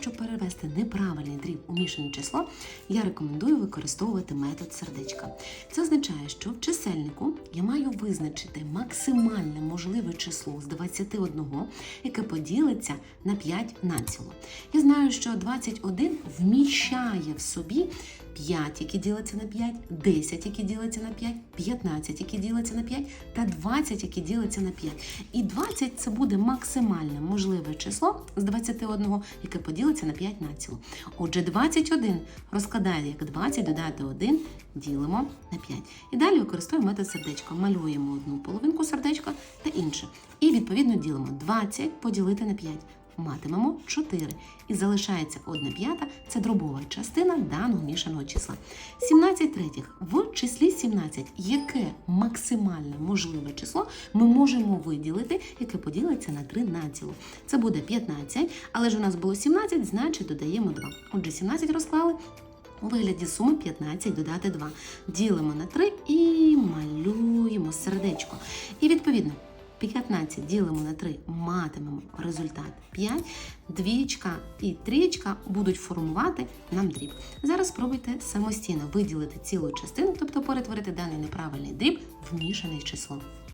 щоб перевести неправильний дріб у мішане число, я рекомендую використовувати метод сердечка. Це означає, що в чисельнику я маю визначити максимальне можливе число з 21, яке поділиться на 5 націло. Я знаю, що 21 вміщає в собі 5, які ділиться на 5, 10, які ділиться на 5, 15, які ділиться на 5 та 20, які ділиться на 5. І 20 це буде максимальне можливе число з 21, яке поділиться на 5 націл. Отже, 21 розкладає як 20, додати 1, ділимо на 5. І далі використовуємо метод сердечка. Малюємо одну половинку сердечка та інше. І відповідно ділимо 20 поділити на 5 матимемо 4. І залишається 1 п'ята це дробова частина даного мішаного числа. 17 третіх. В числі 17, яке максимальне можливе число ми можемо виділити, яке поділиться на 3 націло. Це буде 15, але ж у нас було 17, значить додаємо 2. Отже, 17 розклали. У вигляді суми 15 додати 2. Ділимо на 3 і малюємо сердечко. І відповідно 15 ділимо на 3, матимемо результат 5. Двічка і трічка будуть формувати нам дріб. Зараз спробуйте самостійно виділити цілу частину, тобто перетворити даний неправильний дріб в мішане число.